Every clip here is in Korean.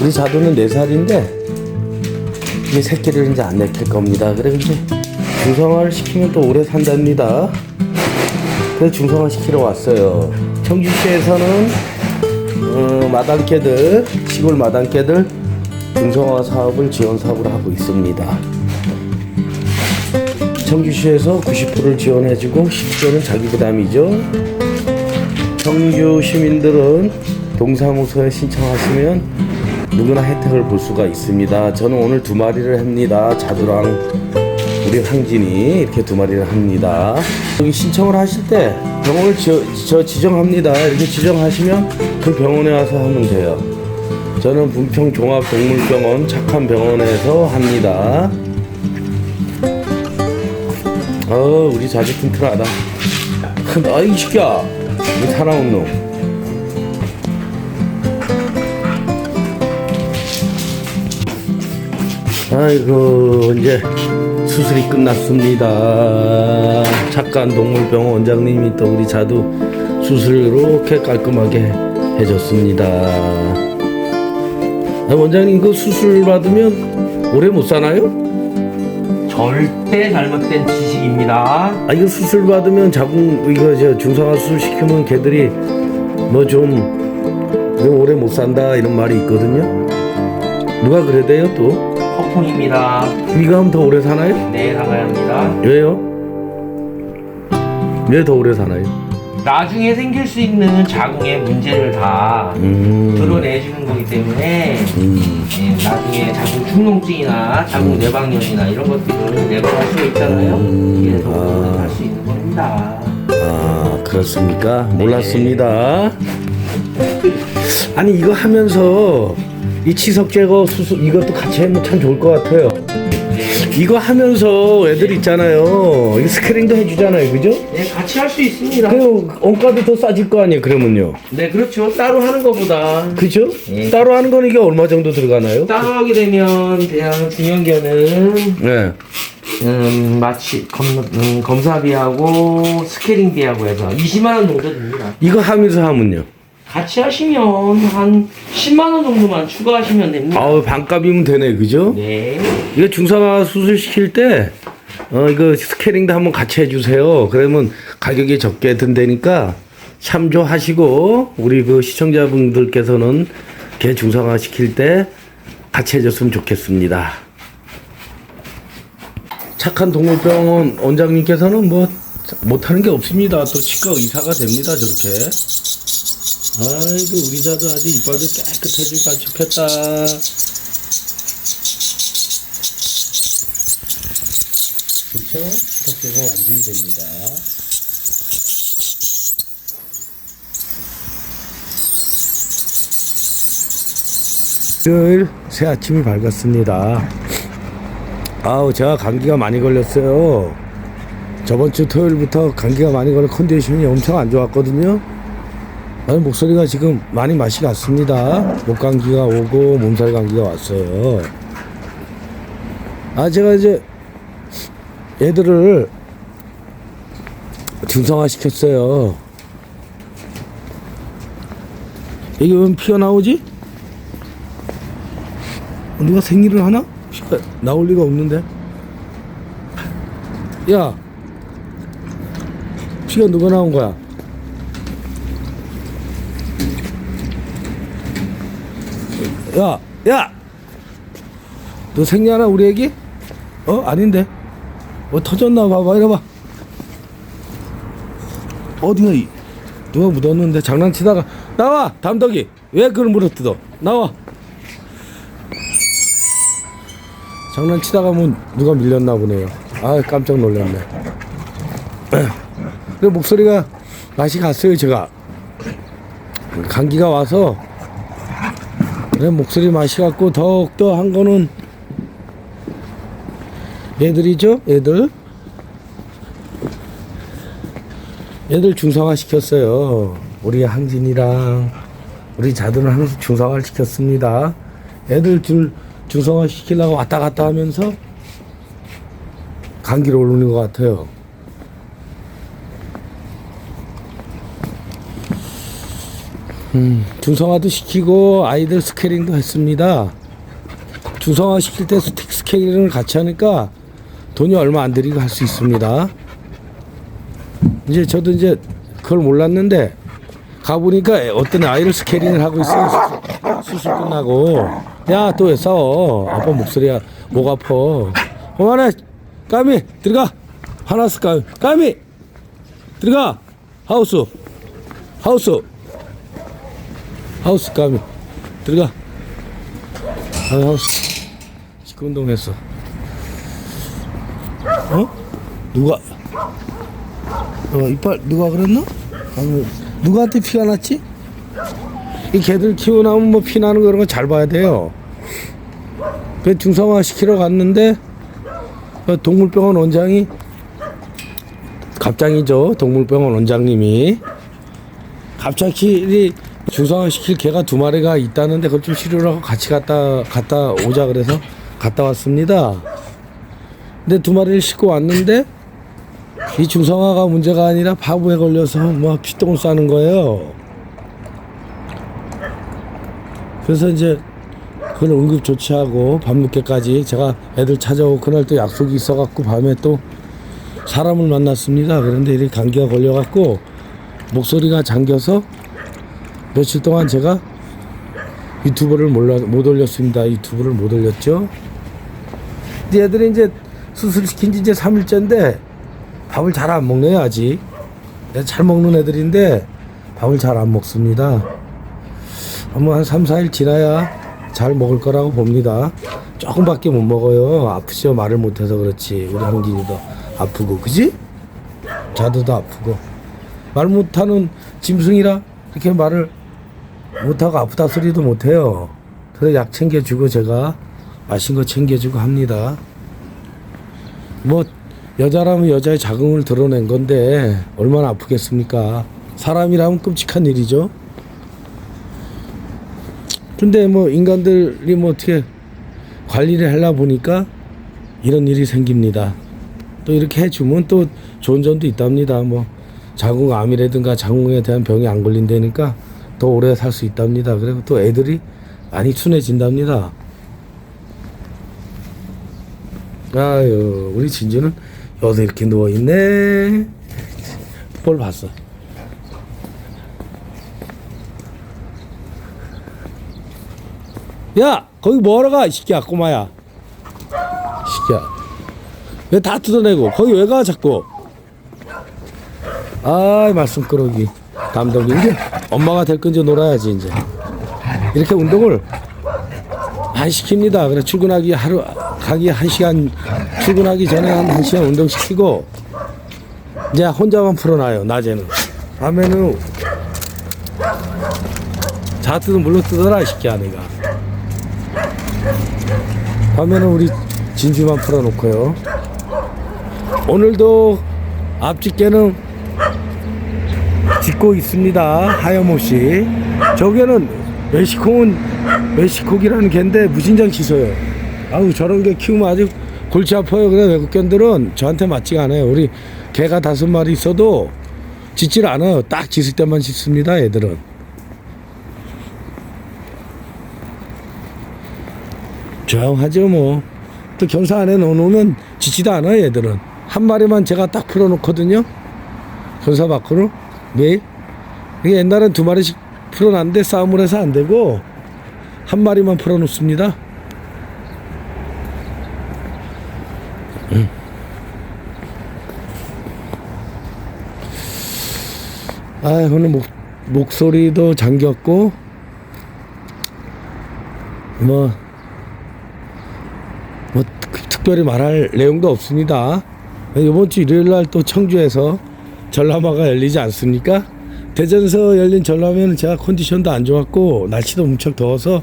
우리 자두는 4살인데 이게 새끼를 이제 안 내킬 겁니다. 그래 이제 중성화를 시키면 또 오래 산답니다. 그래서 중성화 시키러 왔어요. 청주시에서는 어, 마당개들 시골 마당개들 중성화 사업을 지원 사업을 하고 있습니다. 청주시에서 90%를 지원해주고 10%는 자기 부담이죠. 청주 시민들은 동사무소에 신청하시면 누구나 혜택을 볼 수가 있습니다. 저는 오늘 두 마리를 합니다. 자두랑 우리 황진이 이렇게 두 마리를 합니다. 여기 신청을 하실 때 병원을 지, 저 지정합니다. 이렇게 지정하시면 그 병원에 와서 하면 돼요. 저는 분평 종합동물병원 착한 병원에서 합니다. 어, 우리 자주 튼튼하다. 아이 새끼야, 이 사나운 놈. 아이고 이제 수술이 끝났습니다. 착한 동물병원 원장님이 또 우리 자두 수술 이렇게 깔끔하게 해줬습니다. 아, 원장님 그 수술 받으면 오래 못 사나요? 절대 잘못된 지식입니다. 아 이거 수술 받으면 자궁 이거 저 중성화 수술 시키면 걔들이 뭐 좀 오래 못 산다 이런 말이 있거든요. 누가 그래대요 또? 허풍입니다. 이거 하면 더 오래 사나요? 네, 나가야 합니다. 왜요? 왜 더 오래 사나요? 나중에 생길 수 있는 자궁의 문제를 다 음, 드러내주는 거기 때문에 음, 예, 나중에 자궁 축농증이나 자궁 내방염이나 이런 것들을 예방할 수 있잖아요. 음, 이게 더 아. 할수 있는 겁니다. 아 그렇습니까? 몰랐습니다. 아니 이거 하면서 이 치석 제거 수술 이것도 같이 하면 참 좋을 것 같아요. 이거 하면서 애들 있잖아요. 이 스크린도 해주잖아요, 그죠? 네, 같이 할 수 있습니다. 그 원가도 더 싸질 거 아니에요, 그러면요. 네, 그렇죠. 따로 하는 것보다 그죠? 예. 따로 하는 거는 이게 얼마 정도 들어가나요? 따로 하게 되면 대한 중형견은 네. 음, 마치 검, 음, 검사비하고 스케링비하고 해서 20만 원 정도 듭니다. 이거 하면서 하면요. 같이 하시면 한 10만 원 정도만 추가하시면 됩니다. 아우 반값이면 되네, 그죠? 네. 이거 중성화 수술 시킬 때, 어, 이거 스케링도 한번 같이 해주세요. 그러면 가격이 적게 든다니까 참조하시고, 우리 그 시청자분들께서는 개 중성화 시킬 때 같이 해줬으면 좋겠습니다. 착한 동물병원 원장님께서는 뭐 못하는 게 없습니다. 또 치과 의사가 됩니다, 저렇게. 아이고, 우리 자도 아주 이빨도 깨끗해지고 좋겠다. 그렇죠? 시석제가 완전히 됩니다. 일요일 새 아침이 밝았습니다. 아우 제가 감기가 많이 걸렸어요. 저번 주 토요일부터 감기가 많이 걸려 컨디션이 엄청 안 좋았거든요. 목소리가 지금 많이 맛이 갔습니다. 목 감기가 오고 몸살 감기가 왔어요. 아 제가 이제 애들을 중성화 시켰어요. 이게 왜 피가 나오지? 누가 생일을 하나? 나올 리가 없는데. 야, 피가 누가 나온 거야? 야, 야, 너 생리하나 우리 애기? 어? 아닌데. 뭐 터졌나 봐봐 이래봐. 어디가 이? 누가 묻었는데 장난치다가. 나와 담덕이. 왜 그걸 물어뜯어? 나와. 장난치다가 뭐 누가 밀렸나 보네요. 아 깜짝 놀랐네. 근데 목소리가 맛이 갔어요 제가. 감기가 와서 그래 목소리 맛이 갔고 더욱더 한 거는 애들이죠? 애들? 애들 중성화 시켰어요. 우리 항진이랑 우리 자두는 항상 중성화를 시켰습니다. 애들 둘 중성화 시키려고 왔다 갔다 하면서 감기를 오르는 것 같아요 음, 중성화도 시키고 아이들 스케일링도 했습니다. 중성화 시킬 때 스- 스케일링을 같이 하니까 돈이 얼마 안 들이고 할 수 있습니다. 이제 저도 이제 그걸 몰랐는데 가보니까 어떤 아이를 스케일링을 하고 있어요. 수술, 수술 끝나고. 야, 또 왜 싸워? 아빠 목소리야. 목 아파. 그만해. 까미, 들어가. 화났어, 까미. 까미! 들어가. 하우스. 하우스. 하우스 까미. 들어가. 아, 하우스. 식구 운동했어. 어? 누가? 어, 이빨 누가 그랬나? 아니, 누구한테 피가 났지? 이 개들 키워나면 뭐 피 나는 거 그런 거 잘 봐야 돼요. 그 중성화 시키러 갔는데 그 동물병원 원장이 갑장이죠. 동물병원 원장님이 갑자기 중성화 시킬 개가 두 마리가 있다는데 그걸 좀 치료하고 같이 갔다 갔다 오자 그래서 갔다 왔습니다. 근데 두 마리를 싣고 왔는데 이 중성화가 문제가 아니라 바보에 걸려서 뭐 피똥을 싸는 거예요. 그래서 이제 그걸 응급 조치하고 밤늦게까지 제가 애들 찾아오고 그날 또 약속이 있어갖고 밤에 또 사람을 만났습니다. 그런데 이렇게 감기가 걸려갖고 목소리가 잠겨서 며칠 동안 제가 유튜브를 몰라, 못 올렸습니다. 유튜브를 못 올렸죠. 근데 애들이 이제 수술시킨 지 이제 3일째인데 밥을 잘 안 먹네요, 아직. 내가 잘 먹는 애들인데 밥을 잘 안 먹습니다. 한번 한 3, 4일 지나야 잘 먹을 거라고 봅니다. 조금밖에 못 먹어요. 아프죠? 말을 못해서 그렇지. 우리 한진이도 아프고, 그지? 자두도 아프고. 말 못하는 짐승이라 이렇게 말을 못하고 아프다 소리도 못해요. 그래서 약 챙겨주고 제가 맛있는 거 챙겨주고 합니다. 뭐 여자라면 여자의 자궁을 드러낸 건데 얼마나 아프겠습니까? 사람이라면 끔찍한 일이죠. 근데 뭐 인간들이 뭐 어떻게 관리를 하려 보니까 이런 일이 생깁니다. 또 이렇게 해주면 또 좋은 점도 있답니다. 뭐 자궁암이라든가 자궁에 대한 병이 안 걸린다니까 더 오래 살 수 있답니다. 그리고 또 애들이 많이 순해진답니다. 아유, 우리 진주는 여기서 이렇게 누워있네. 뭘 봤어? 야, 거기 뭐하러 가, 이 새끼야, 꼬마야. 이 새끼야. 왜 다 뜯어내고, 거기 왜 가, 자꾸. 아이, 말씀 끌어기. 감독이. 이제 엄마가 될 건지 놀아야지, 이제. 이렇게 운동을 안 시킵니다. 그래 출근하기 하루 가기 한 시간 출근하기 전에 한 한 시간 운동 시키고 이제 혼자만 풀어놔요. 낮에는 밤에는 자트도 물론 뜯어라 시키야 내가. 밤에는 우리 진주만 풀어놓고요. 오늘도 앞집게는 짓고 있습니다. 하염없이. 저게는 멕시코는 멕시코기라는 개인데 무신장 취소예요. 아우 저런 개 키우면 아주 골치 아파요. 그래 외국견들은 저한테 맞지가 않아요. 우리 개가 다섯 마리 있어도 짖질 않아요. 딱 짖을 때만 짖습니다. 애들은. 조용하죠 뭐. 또 경사 안에 넣어놓으면 짖지도 않아요. 애들은. 한 마리만 제가 딱 풀어놓거든요. 경사 밖으로 매일. 이게 옛날엔 두 마리씩 풀어놨는데 싸움을 해서 안 되고 한 마리만 풀어놓습니다. 음. 아, 오늘 목, 목소리도 잠겼고, 뭐, 뭐, 특- 특별히 말할 내용도 없습니다. 이번 주 일요일 날 또 청주에서 전람화가 열리지 않습니까? 대전에서 열린 전람회는 제가 컨디션도 안 좋았고 날씨도 엄청 더워서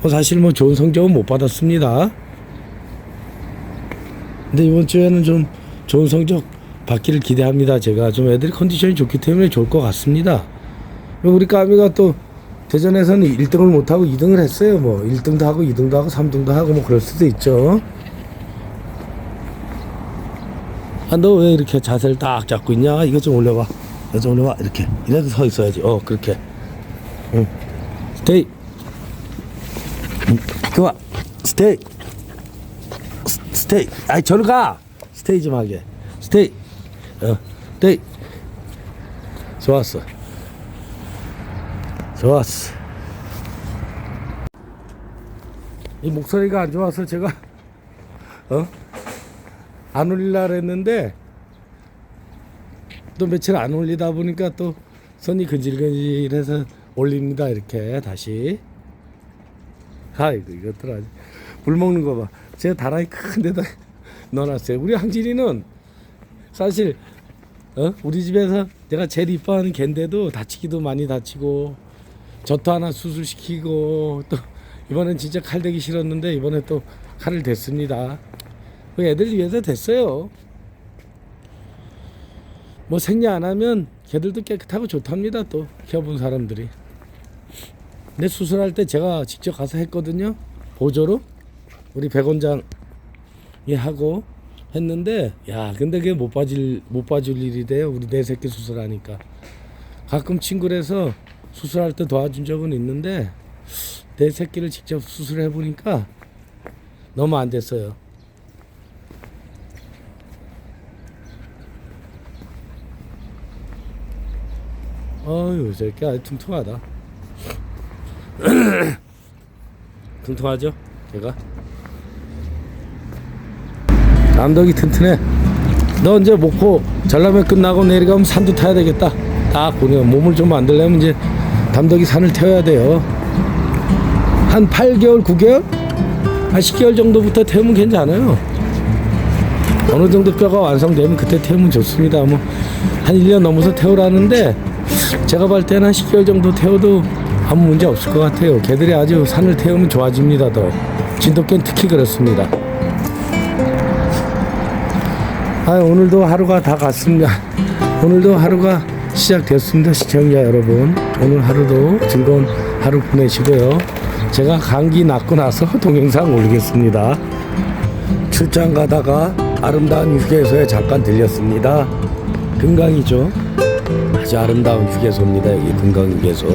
뭐 사실 뭐 좋은 성적은 못 받았습니다. 근데 이번 주에는 좀 좋은 성적 받기를 기대합니다. 제가 좀 애들이 컨디션이 좋기 때문에 좋을 것 같습니다. 우리 까미가 또 대전에서는 1등을 못하고 2등을 했어요. 뭐 1등도 하고 2등도 하고 3등도 하고 뭐 그럴 수도 있죠. 아, 너 왜 이렇게 자세를 딱 잡고 있냐? 이거 좀 올려봐. 이거 좀 올려봐. 이렇게. 이래도 서 있어야지. 어, 그렇게. 응. 스테이. 응. 그만. 스테이. 스- 스테이. 아이 저리 가. 스테이 좀 하게. 스테이. 어. 스테이. 좋았어. 좋았어. 이 목소리가 안 좋아서 제가 어? 안 올리려 했는데 또 며칠 안 올리다 보니까 또 손이 근질근질해서 올립니다. 이렇게 다시. 아이고 이것들 아주 물 먹는 거 봐. 제가 다라이 큰 데다 넣어놨어요. 우리 항진이는 사실 어? 우리 집에서 내가 제일 이뻐하는 갠데도 다치기도 많이 다치고 저도 하나 수술시키고 또 이번엔 진짜 칼 대기 싫었는데 이번에 또 칼을 댔습니다 그 애들 위해서 됐어요. 뭐 생리 안 하면 걔들도 깨끗하고 좋답니다 또. 키워본 사람들이. 근데 수술할 때 제가 직접 가서 했거든요. 보조로. 우리 백 원장이 하고 했는데 야 근데 그게 못 봐줄 못 봐줄 일이래요. 우리 내 새끼 수술하니까. 가끔 친구라서 수술할 때 도와준 적은 있는데 내 새끼를 직접 수술해 보니까 너무 안 됐어요. 어휴, 새끼 아주 퉁퉁하다. 퉁퉁하죠? 걔가? 암덕이 튼튼해. 너 이제 목포 전라면 끝나고 내려가면 산도 타야 되겠다. 딱 보면 몸을 좀 만들려면 이제 담덕이 산을 태워야 돼요. 한 8개월, 9개월? 한 10개월 정도부터 태우면 괜찮아요. 어느 정도 뼈가 완성되면 그때 태우면 좋습니다. 뭐, 한 1년 넘어서 태우라는데, 제가 볼 때는 한 10개월 정도 태워도 아무 문제 없을 것 같아요. 개들이 아주 산을 태우면 좋아집니다, 더. 진돗개는 특히 그렇습니다. 아, 오늘도 하루가 다 갔습니다. 오늘도 하루가 시작됐습니다, 시청자 여러분. 오늘 하루도 즐거운 하루 보내시고요. 제가 감기 낫고 나서 동영상 올리겠습니다. 출장 가다가 아름다운 휴게소에 잠깐 들렸습니다. 금강이죠. 아주 아름다운 휴게소입니다. 이 금강 휴게소.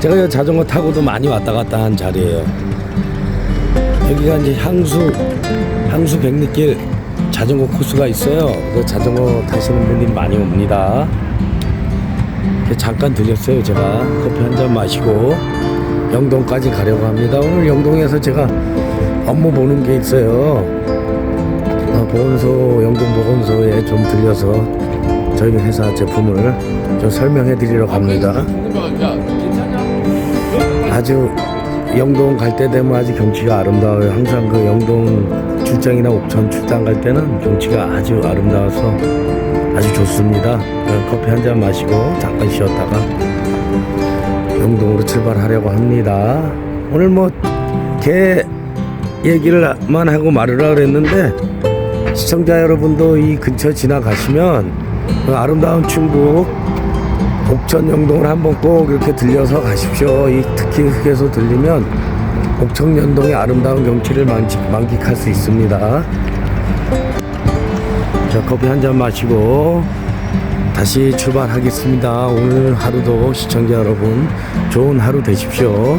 제가 이 자전거 타고도 많이 왔다 갔다 한 자리예요. 여기가 이제 향수 향수 백리길 자전거 코스가 있어요. 그 자전거 타시는 분들이 많이 옵니다. 그래서 잠깐 들렸어요. 제가 커피 한 잔 마시고 영동까지 가려고 합니다. 오늘 영동에서 제가 업무 보는 게 있어요. 어, 보건소 영동 보건소에 좀 들려서 저희 회사 제품을 좀 설명해 드리러 갑니다. 아주 영동 갈 때 되면 아주 경치가 아름다워요. 항상 그 영동 출장이나 옥천 출장 갈 때는 경치가 아주 아름다워서 아주 좋습니다. 그냥 커피 한 잔 마시고 잠깐 쉬었다가 영동으로 출발하려고 합니다. 오늘 뭐 개 얘기를만 하고 말으라 그랬는데 시청자 여러분도 이 근처 지나가시면 그 아름다운 충북 옥천 영동을 한번 꼭 이렇게 들려서 가십시오. 이 특히 흑에서 들리면 옥천 연동의 아름다운 경치를 만직, 만끽할 수 있습니다. 자, 커피 한 잔 마시고 다시 출발하겠습니다. 오늘 하루도 시청자 여러분 좋은 하루 되십시오.